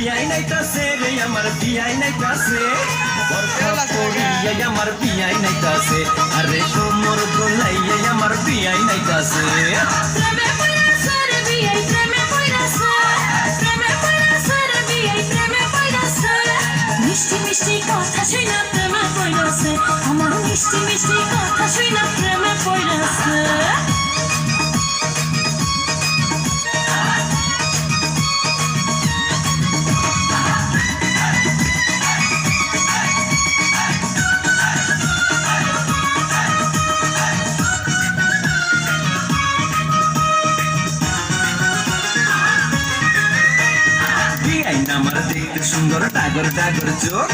বিয়াই নাইতাছে রে আমার বিয়াই বরখা পরিয়া আমার বিয়াই নাইতাছে আরে সোমর দোলাইয়া আমার বিয়াই নাইতাছে প্রেমে আমার দেখতে সুন্দর টাগর টাগর চোখ।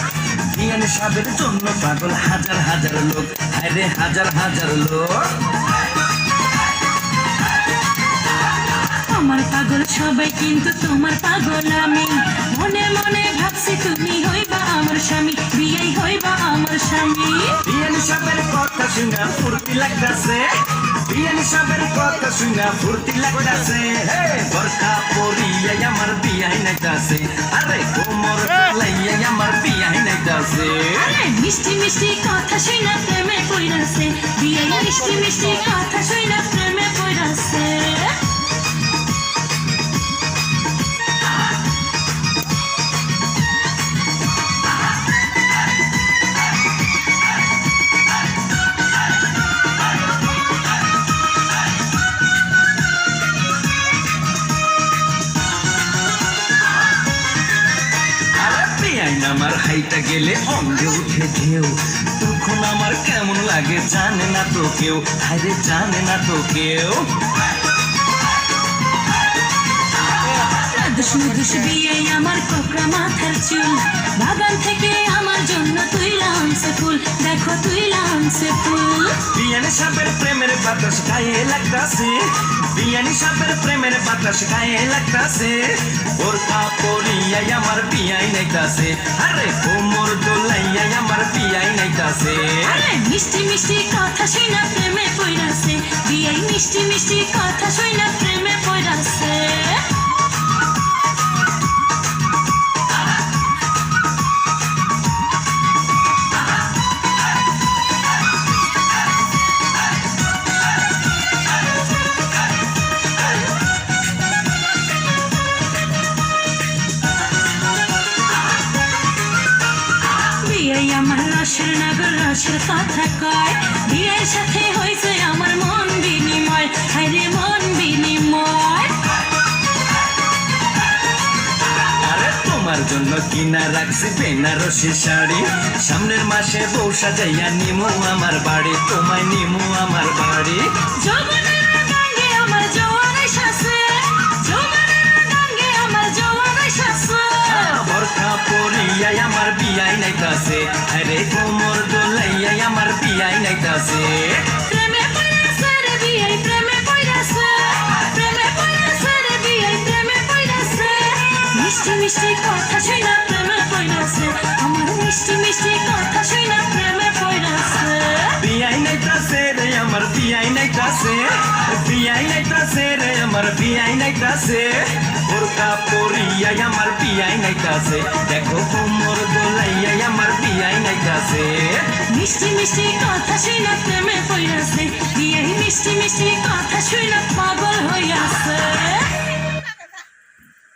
সাবের জন্য পাগল হাজার হাজার লোক। হায়রে হাজার হাজার লোক। আমার পাগল সবাই কিন্তু তোমার পাগল আমি। মনে মনে ভাবছি তুমি হইবা আমার স্বামী বিয়াই হইবা আমার স্বামী। বিয়ান সাবের কথা শুনা ফুর্তি লাগতাছে। বিয়ান সাবের কথা শুনা ফুর্তি লাগতাছে। হে বরখা পরিয়া আমার বিয়াই নাইতাছে। আরে কোমর লাইয়া আমার বিয়াই নাইতাছে। আরে মিষ্টি মিষ্টি কথা শুনা প্রেমে পড়াছে বিয়াই মিষ্টি মিষ্টি কথা শুনা প্রেমে পড়াছে বিয়াই আমার হাইটা গেলে অঙ্গে উঠে ঢেউ। তখন আমার কেমন লাগে জানে না তো কেউ। আরে জানে না তো কেউ। দুষ আমার কোকড়া মাথার চুল। বাগান থেকে আমার জন্য তুই লামছে ফুল। দেখো তুই লামছে ফুল। বিয়ানি সাপের প্রেমের বাতাস গায়ে লাগতাছে। বিয়ানি সাপের প্রেমের বাতাস গায়ে লাগতাছে। বোরকা পরিয়া আমার পিয়াই নাইতাছে। আরে কোমর দোলাইয়া, আমার পিয়াই নাইতাছে। আরে মিষ্টি মিষ্টি কথা শুনা প্রেমে পড়াছে বিয়াই মিষ্টি মিষ্টি কথা শুনা প্রেমে আমার নাগর রসের কথা কয়। বিয়ের সাথে হয়েছে আমার মন বিনিময়। হায়রে মন বিনিময়। তোমার জন্য কিনা রাখছি বেনারসি শাড়ি। সামনের মাসে বউ সাজাইয়া নিমু আমার বাড়ি, তোমায় নিমু আমার বাড়ি। পড়াছে। মিষ্টি মিষ্টি কথা শুনা প্রেমে পড়াছে। আমার মিষ্টি মিষ্টি কথা শুনা প্রেমে পড়াছে। বিয়াই নাইতাছে রে আমার বিয়াই নাইতাছে বিয়াই নাইতাছে রে আমার বিয়াই নাইতাছে বোরকা আমার পিয়াই নাইতাছে। দেখো কোমর দোলাইয়া আমার পিয়াই নাইতাছে। মিষ্টি মিষ্টি কথা শুনা প্রেমে পড়াছে বিয়াই মিষ্টি মিষ্টি কথা শুনা